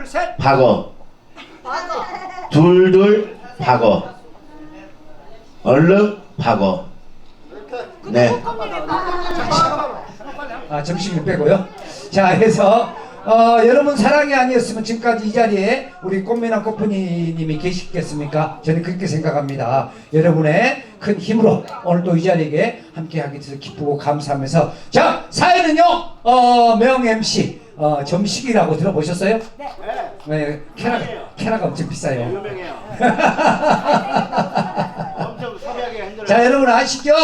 둘, 셋. 박어 둘둘 박어 얼른 박어 네 아, 정신을 빼고요. 자, 해서 어, 여러분 사랑이 아니었으면 지금까지 이 자리에 우리 꽃미남 꽃분이님이 계시겠습니까? 저는 그렇게 생각합니다. 여러분의 큰 힘으로 오늘도 이 자리에 함께하게 돼서 기쁘고 감사하면서 자 사연은요 어, 명 MC 어, 점식이라고 들어보셨어요? 네. 네, 캐나 캐나가 엄청 비싸요. 유명해요. 엄청 힘들어요. 자 여러분 아시죠?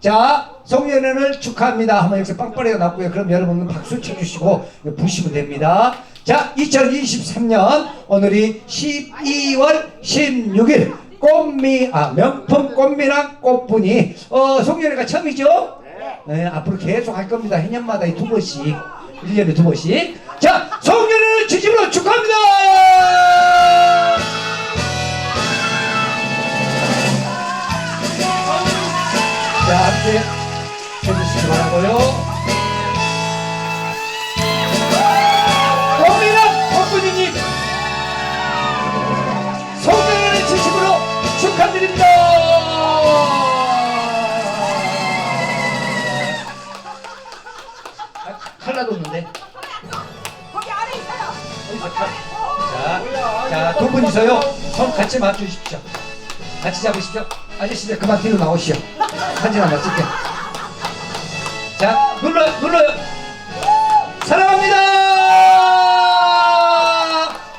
자 송년회를 축하합니다 하면 여기서 빵빠레가 났고요 그럼 여러분은 박수 쳐주시고 부시면 됩니다 자 2023년 오늘이 12월 16일 꽃미 아 명품 꽃미랑 꽃분이 어 송년회가 처음이죠? 네. 네, 앞으로 계속 할 겁니다. 해년마다 이 두 번씩. 1년에 두 번씩. 자, 송년회를 진심으로 축하합니다! 자, 함께 해주시기 바라고요 거기 아래 있어요. 자, 자, 두 분이서요. 손 같이 맞추십시오. 같이 잡으십시오. 아저씨들 그만 뒤로 나오시오. 사진 한번 찍게. 자, 눌러, 눌러요. 사랑합니다!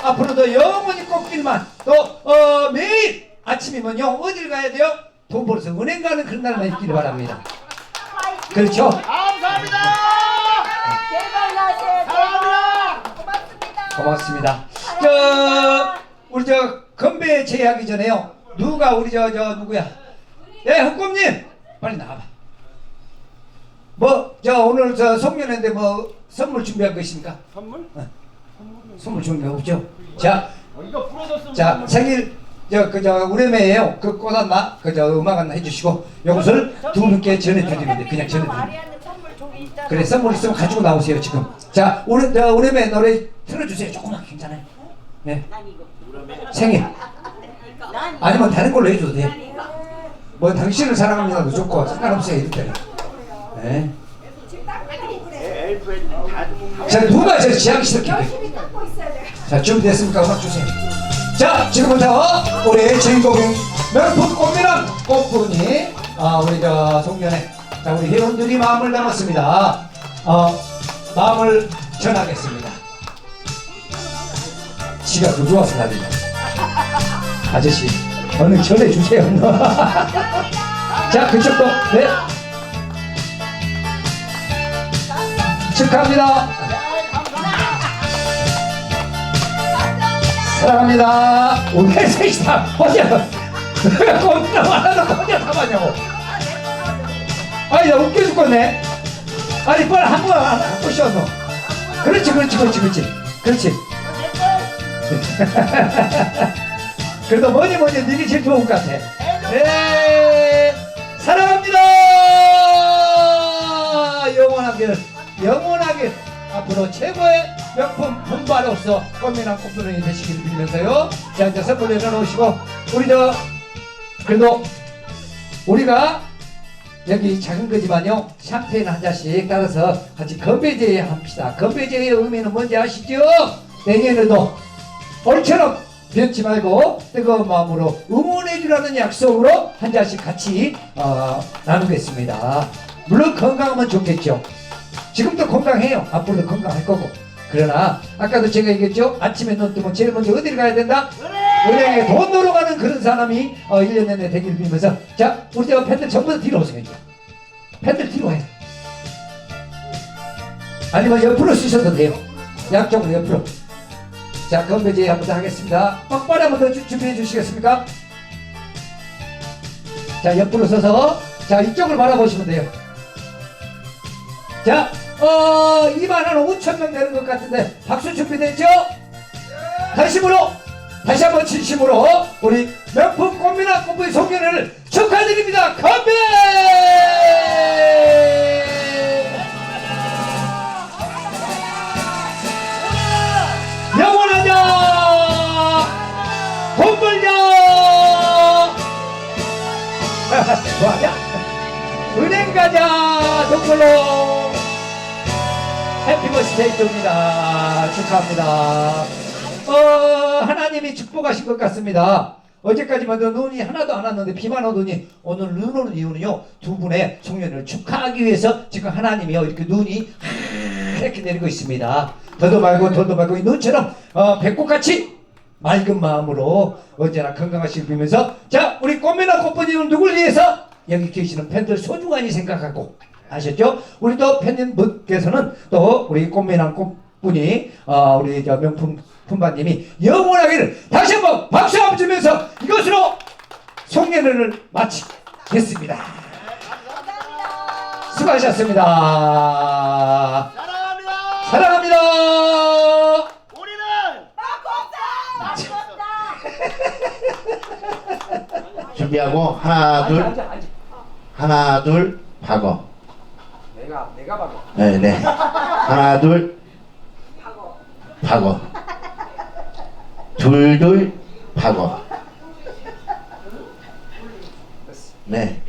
앞으로도 영원히 꽃길만, 또, 어, 매일 아침이면요, 어딜 가야 돼요? 돈 벌어서 은행 가는 그런 날만 있기를 바랍니다. 그렇죠? 감사합니다. 대박 나세요. 사랑합니다. 고맙습니다. 저 우리 저 건배 제의하기 전에요. 누가 우리 저 저 누구야? 예, 흑곰님 빨리 나와봐. 뭐 저 오늘 저 송년회인데 뭐 선물 준비한 거 있습니까? 선물? 선물 준비 없죠? 자, 어, 이거 부러졌으면 자. 생일 저 그저 우레메예요. 그 꽃한 나 그저 음악 하나 해주시고 이것을 두 분께 전해드리면 돼. 그냥 있다. 그래 선물 있으면 가지고 나오세요 지금. 자 우리 저 우레메 노래 틀어주세요. 조금만 괜찮아요. 네. 생일. 아니면 다른 걸로 해줘도 돼요. 뭐 당신을 사랑합니다도 좋고 상관없어요 이럴 때는. 네. 자 누가 저 돼. 자 준비됐습니까? 음악 주세요. 자 지금부터 우리 주인공인 명품 꽃미남 꽃분이 아 우리 저 송년회 자 우리 회원들이 마음을 담았습니다. 어 마음을 전하겠습니다. 지가 그 좋아서 난리다. 아저씨 얼른 전해 주세요. 자 그쪽도 네 축하합니다. 사랑합니다. 오늘 셋이다. 혼자 꼼짝 하나도 혼자 담았냐고. 아니 나 웃겨 죽겠네. 아니 빨리 한번 하나 갖고 쉬어 너. 그렇지 그렇지 그렇지 그렇지 그렇지. 그래도 뭐니 뭐니 네게 제일 좋은 것 같아. 네 사랑합니다. 영원하게 영원하게 앞으로 최고의 명품 분바로서 꽃미남 꽃분이 되시길 빌면서요. 자 이제 선물 내려놓으시고 우리 저 그래도 우리가 여기 작은 거지만요 샴페인 한 잔씩 따라서 같이 건배제에 합시다. 건배제의 의미는 뭔지 아시죠? 내년에도 올처럼 변치 말고 뜨거운 마음으로 응원해 주라는 약속으로 한 잔씩 같이 어, 나누겠습니다. 물론 건강하면 좋겠죠. 지금도 건강해요. 앞으로도 건강할 거고. 그러나 아까도 제가 얘기했죠. 아침에 눈 뜨면 제일 먼저 어디를 가야 된다? 은행에 돈 넣으러 가는 그런 사람이 어, 1년 내내 되기를 빌면서 자 우리 저 팬들 전부 다 뒤로 오세요. 이제. 팬들 뒤로 해. 아니면 옆으로 쓰셔도 돼요. 양쪽으로 옆으로. 자, 건배제 한번 더 하겠습니다. 빡빡이 한번 더 주- 준비해 주시겠습니까? 자, 옆으로 서서 자, 이쪽을 바라보시면 돼요. 자, 어, 2만 한 5천 명 되는 것 같은데 박수 준비됐죠? 다시으로 다시 한번 진심으로 우리 명품 꽃미나 꽃의 소개를 축하드립니다. 건배! 영원하자! 건물자! 뭐하냐? 은행 가자! 동굴로 해피 버스 데이트입니다 축하합니다. 어 하나님이 축복하신 것 같습니다. 어제까지만 해도 눈이 하나도 안 왔는데 비만 오더니 오늘 눈 오는 이유는요 두 분의 송년을 축하하기 위해서 지금 하나님이요 이렇게 눈이 이렇게 내리고 있습니다. 더도 말고 더도 말고 이 눈처럼 어, 배꼽같이 맑은 마음으로 언제나 건강하시길 빌면서 자 우리 꽃미나 꽃분이는 누굴 위해서? 여기 계시는 팬들 소중하니 생각하고 아셨죠? 우리 또 팬님분께서는 또 우리 꽃미나 꽃분이 어, 우리 저 명품 품바님이 영원하기를 다시 한번 박수 한번 주면서 이것으로 송년회를 마치겠습니다. 수고하셨습니다. 사랑합니다. 사랑합니다. 우리는 준비하고 하나 둘. 하나 둘 박어. 내가 내가 봐도 네네. 하나 둘. 박어 둘둘 박어 네